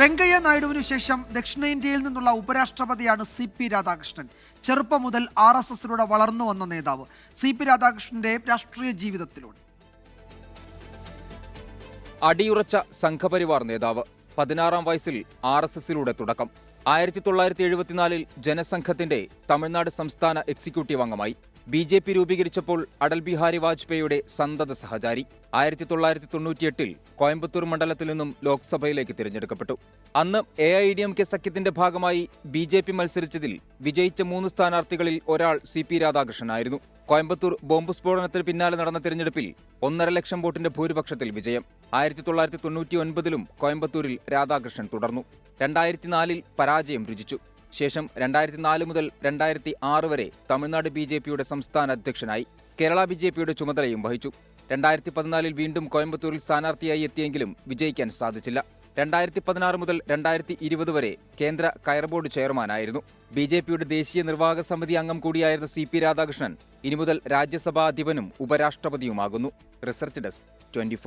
വെങ്കയ്യ നായിഡുവിനു ശേഷം ദക്ഷിണേന്ത്യയിൽ നിന്നുള്ള ഉപരാഷ്ട്രപതിയാണ് സി പി രാധാകൃഷ്ണൻ. ചെറുപ്പം മുതൽ ആർ എസ് എസിലൂടെ വളർന്നു വന്ന നേതാവ് സി പി രാധാകൃഷ്ണന്റെ രാഷ്ട്രീയ ജീവിതത്തിലൂടെ. അടിയുറച്ച സംഘപരിവാർ നേതാവ് പതിനാറാം വയസ്സിൽ ആർ എസ് എസിലൂടെ തുടക്കം. ആയിരത്തി തൊള്ളായിരത്തി എഴുപത്തിനാലിൽ ജനസംഘത്തിന്റെ തമിഴ്നാട് സംസ്ഥാന എക്സിക്യൂട്ടീവ് അംഗമായി. ബി ജെ പി രൂപീകരിച്ചപ്പോൾ അടൽ ബിഹാരി വാജ്പേയിയുടെ സന്തത സഹചാരി. ആയിരത്തി തൊള്ളായിരത്തി തൊണ്ണൂറ്റിയെട്ടിൽ കോയമ്പത്തൂർ മണ്ഡലത്തിൽ നിന്നും ലോക്സഭയിലേക്ക് തിരഞ്ഞെടുക്കപ്പെട്ടു. അന്ന് A I D M K സഖ്യത്തിന്റെ ഭാഗമായി ബി ജെ പി മത്സരിച്ചതിൽ വിജയിച്ച മൂന്ന് സ്ഥാനാർത്ഥികളിൽ ഒരാൾ സി പി രാധാകൃഷ്ണനായിരുന്നു. കോയമ്പത്തൂർ ബോംബ് സ്ഫോടനത്തിന് പിന്നാലെ നടന്ന തിരഞ്ഞെടുപ്പിൽ ഒന്നര ലക്ഷം വോട്ടിന്റെ ഭൂരിപക്ഷത്തിൽ വിജയം. ആയിരത്തി തൊള്ളായിരത്തി തൊണ്ണൂറ്റി ഒൻപതിലും കോയമ്പത്തൂരിൽ രാധാകൃഷ്ണൻ തുടർന്നു. രണ്ടായിരത്തി നാലിൽ പരാജയം രുചിച്ചു. ശേഷം രണ്ടായിരത്തി നാല് മുതൽ രണ്ടായിരത്തി ആറ് വരെ തമിഴ്നാട് ബി ജെ പിയുടെ സംസ്ഥാന അധ്യക്ഷനായി കേരള ബി ജെ പിയുടെ ചുമതലയും വഹിച്ചു. രണ്ടായിരത്തി പതിനാലിൽ വീണ്ടും കോയമ്പത്തൂരിൽ സ്ഥാനാർത്ഥിയായി എത്തിയെങ്കിലും വിജയിക്കാൻ സാധിച്ചില്ല. രണ്ടായിരത്തി പതിനാറ് മുതൽ രണ്ടായിരത്തി ഇരുപത് വരെ കേന്ദ്ര കയർ ബോർഡ് ചെയർമാനായിരുന്നു. ബി ജെ പിയുടെ ദേശീയ നിർവാഹക സമിതി അംഗം കൂടിയായിരുന്ന സി പി രാധാകൃഷ്ണൻ ഇനി മുതൽ രാജ്യസഭാ അധിപനും ഉപരാഷ്ട്രപതിയുമാകുന്നു. Research desk twenty